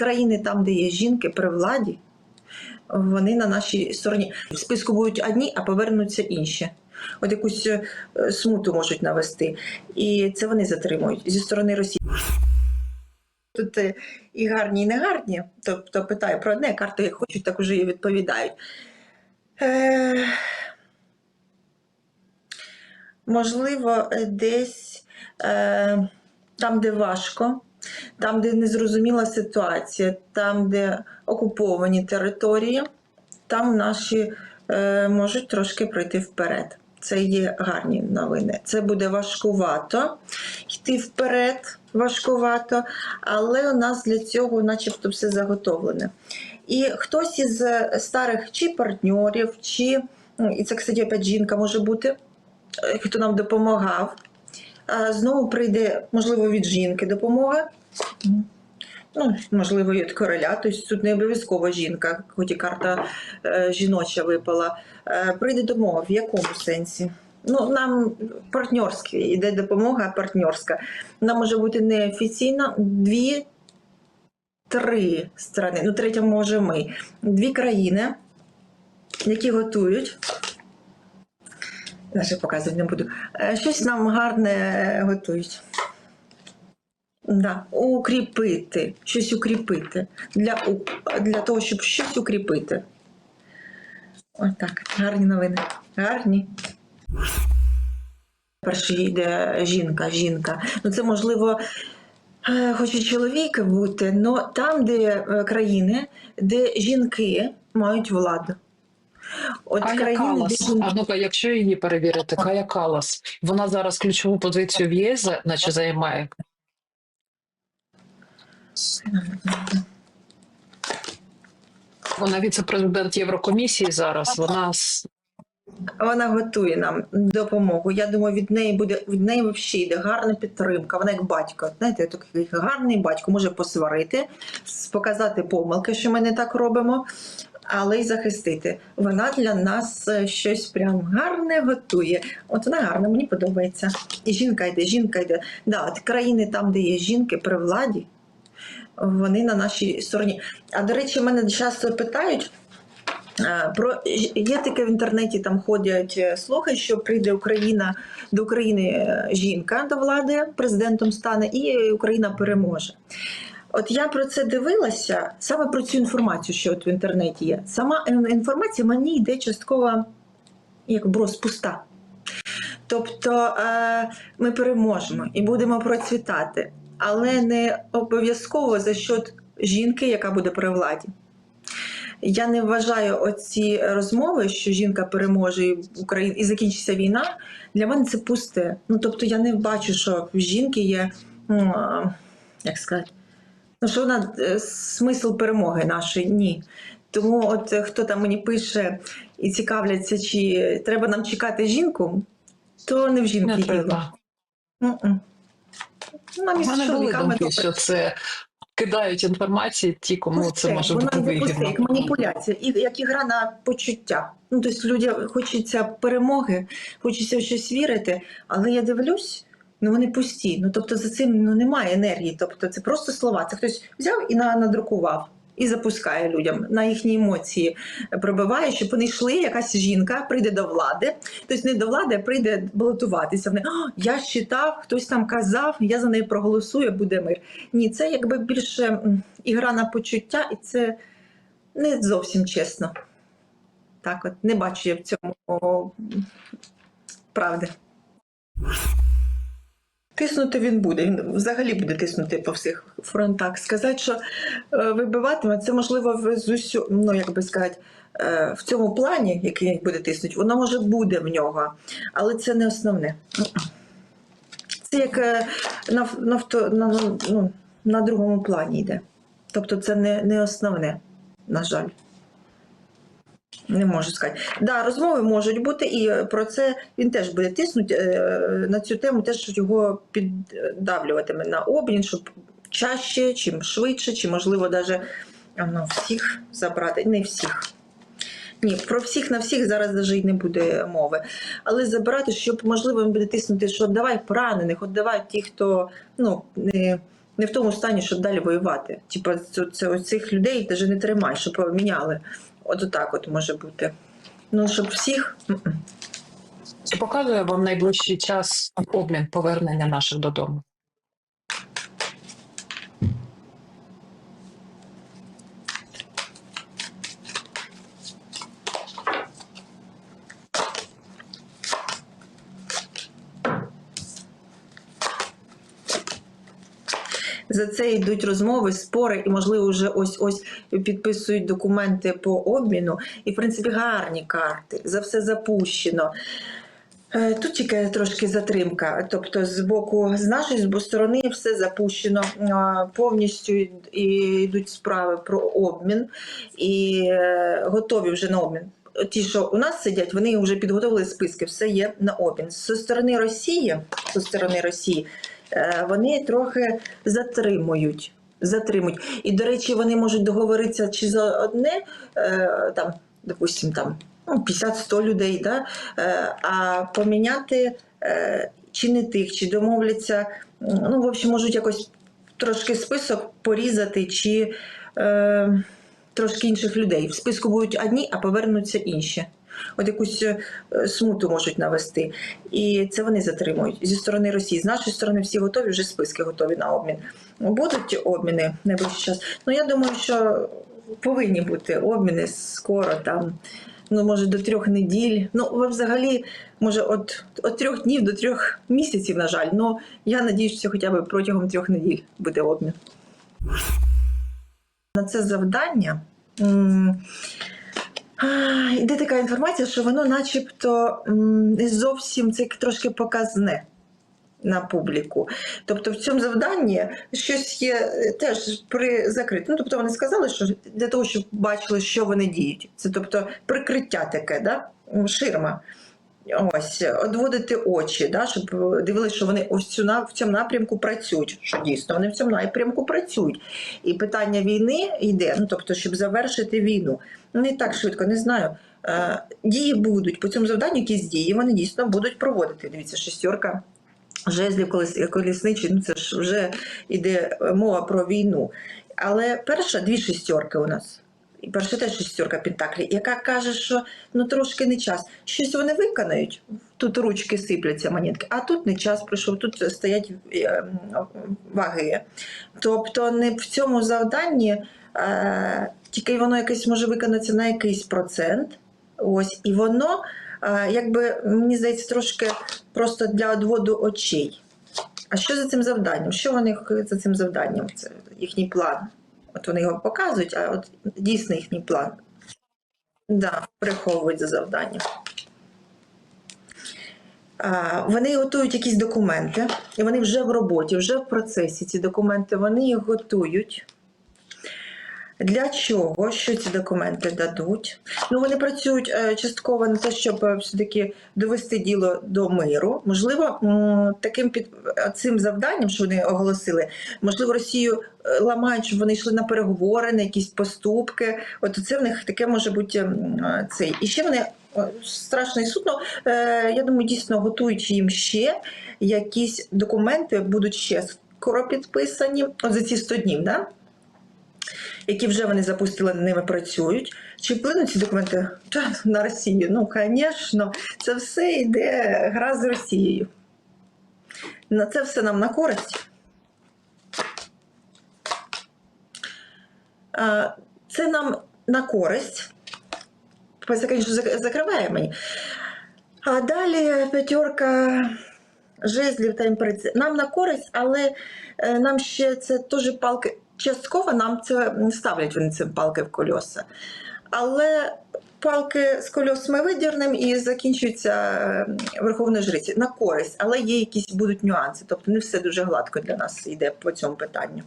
країни там, де є жінки при владі, вони на нашій стороні. В списку будуть одні, а повернуться інші. От якусь е, смуту можуть навести. І це вони затримують зі сторони Росії. Тут е, і гарні, і не гарні. Тобто питаю про одне, карти як хочуть, так уже і відповідають. Е, можливо, десь е, там, де важко, там, де незрозуміла ситуація, там, де окуповані території, там наші е, можуть трошки пройти вперед. Це є гарні новини. Це буде важкувато йти вперед, важкувато, але у нас для цього, начебто, все заготовлене. І хтось із старих чи партнерів, чи ну, і це, кстати, опять жінка може бути, е, хто нам допомагав. Знову прийде, можливо, від жінки допомога. Ну, можливо, від короля, тобто тут не обов'язково жінка, хоч і карта е, жіноча випала. Е, прийде допомога. В якому сенсі? Ну, нам партнерська йде допомога партнерська. Вона може бути неофіційна, дві, три сторони. Ну, третя може ми. Дві країни, які готують. Навіть показувати не буду. Е, Щось нам гарне готують. Да, укріпити, щось укріпити. Для, для того, щоб щось укріпити. Ось так, гарні новини. Гарні. Перше йде жінка, жінка. Ну це можливо, е, хоч і чоловік бути, але там, де е, країни, де жінки мають владу. От Кая країни, Калас. жінки. А ну-ка, якщо її перевірити, Кая Калас, вона зараз ключову позицію в ЄС, наче займає. Вона віце-президент Єврокомісії зараз. Вона Вона готує нам допомогу. Я думаю, від неї буде від неї взагалі йде гарна підтримка. Вона як батько. Знаєте, такий гарний батько може посварити, показати помилки, що ми не так робимо, але й захистити. Вона для нас е, щось прям гарне готує. От вона гарна, мені подобається. І жінка йде, жінка йде. Да, от країни там, де є жінки при владі, вони на нашій стороні. А до речі, мене часто питають. Е, Про є таке в інтернеті, там ходять е, слухи, що прийде Україна до України жінка до влади, президентом стане, і Україна переможе. От я про це дивилася саме про цю інформацію, що от в інтернеті є. Сама інформація мені йде частково як брос пуста. Тобто е, ми переможемо і будемо процвітати, але не обов'язково за счет жінки, яка буде при владі. Я не вважаю оці розмови, що жінка переможе і закінчиться війна. Для мене це пусте. Ну тобто я не бачу, що в жінки є як сказати, ну що вона е, смисл перемоги нашої ні. Тому, от е, хто там мені пише і цікавляться, чи треба нам чекати жінку, то не в жінки не. М-м. Нам із мене були чоловіками думки, що це кидають інформації ті, кому це може бути пусте, вигідно. як маніпуляція, і як ігра на почуття. Ну, тобто людям хочеться перемоги, хочеться в щось вірити, але я дивлюсь, ну вони пусті. Ну тобто за цим ну, немає енергії. Тобто це просто слова. Це хтось взяв і надрукував. І запускає людям на їхні емоції, пробиває, щоб вони йшли. Якась жінка прийде до влади, тобто не до влади, а прийде балотуватися. Вони «О, я читав, хтось там казав, я за неї проголосую, буде мир. Ні, це якби більше ігра на почуття, і це не зовсім чесно. Так, от не бачу я в цьому правди. Тиснути він буде, він взагалі буде тиснути по всіх фронтах. Сказати, що е, вибиватиме, це можливо з усю, ну як би сказати, е, в цьому плані, який буде тиснути, воно може буде в нього, але це не основне. Це як е, на, на, на, на, ну, на другому плані йде. Тобто це не, не основне, на жаль. Не можу сказати. Да, розмови можуть бути, і про це він теж буде тиснути е, на цю тему, теж його піддавлюватиме на обмін, щоб чаще, чим швидше, чи можливо навіть ну, всіх забрати. Не всіх. Ні, про всіх на всіх зараз навіть не буде мови. Але забирати, щоб можливо він буде тиснути, що давай поранених, от давай ті, хто ну, не, не в тому стані, щоб далі воювати. Типа це, це цих людей навіть не тримай, щоб поміняли. От отак от може бути. Ну, щоб всіх. Чи показує вам найближчий час обмін повернення наших додому? За це йдуть розмови, спори, і, можливо, вже ось ось підписують документи по обміну. І, в принципі, гарні карти. За все запущено. Е, Тут тільки трошки затримка. Тобто, з боку, з нашої сторони все запущено повністю і- йдуть справи про обмін і е, готові вже на обмін. Ті, що у нас сидять, вони вже підготовили списки, все є на обмін. Зі сторони Росії, зі сторони Росії, вони трохи затримують. Затримують. І, до речі, вони можуть договоритися чи за одне, е, там, допустим, там ну, 50-100 людей, да? е, а поміняти е, чи не тих, чи домовляться, ну, в общем, можуть якось трошки список порізати, чи е, трошки інших людей. В списку будуть одні, а повернуться інші. От якусь е, смуту можуть навести. І це вони затримують зі сторони Росії. З нашої сторони всі готові, вже списки готові на обмін. Будуть обміни в найближчий час. Ну я думаю, що повинні бути обміни скоро там. Ну, може, до трьох неділь. Ну, взагалі, може, от, от трьох днів до трьох місяців, на жаль. Ну, я надіюсь, що хоча б протягом трьох неділь буде обмін. На це завдання йде така інформація, що воно начебто зовсім це трошки показне на публіку. Тобто в цьому завданні щось є е, теж при закритому. Ну, тобто вони сказали, що для того, щоб бачили, що вони діють. Це тобто прикриття таке, да? Ширма. Ось, одводити очі, да, щоб дивилися, що вони ось цю в цьому напрямку працюють. Що дійсно вони в цьому напрямку працюють. І питання війни йде, ну тобто, щоб завершити війну. Не так швидко, не знаю. Е, дії будуть по цьому завданню, якісь дії вони дійсно будуть проводити. Дивіться, шестерка жезлів колес- колісничі, ну це ж вже йде мова про війну. Але перша дві шестерки у нас. І перша теж шестерка Пентаклі, яка каже, що ну трошки не час. Щось вони виконають. Тут ручки сипляться монетки, а тут не час прийшов, тут стоять е, ваги. Тобто не в цьому завданні, е, тільки воно якесь може виконатися на якийсь процент. Ось, і воно, е, якби, мені здається, трошки просто для одводу очей. А що за цим завданням? Що вони за цим завданням? Це їхній план. От вони його показують, а от дійсно їхній план. Да, приховують за завдання. А, Вони готують якісь документи, і вони вже в роботі, вже в процесі. Ці документи вони їх готують. Для чого? Що ці документи дадуть? Ну, вони працюють е, частково на те, щоб е, все-таки довести діло до миру. Можливо, таким під е, цим завданням, що вони оголосили, можливо, Росію ламають, щоб вони йшли на переговори, на якісь поступки. От це в них таке може бути цей. І ще вони страшно і сутно. е, Я думаю, дійсно готують їм ще якісь документи, будуть ще скоро підписані. От за ці 100 днів, да? Які вже вони запустили, над ними працюють. Чи вплинуть ці документи на Росію? Ну, звісно, це все йде гра з Росією. На це все нам на користь. Це нам на користь. Звісно, закриває мені. А далі п'ятерка жезлів та імператриця. Нам на користь, але е, нам ще це теж палки. Частково нам це ставлять вони цим палки в кольоса. Але палки з кольос ми видірнемо і закінчуються е, Верховної жриці на користь, але є якісь будуть нюанси. Тобто не все дуже гладко для нас йде по цьому питанню.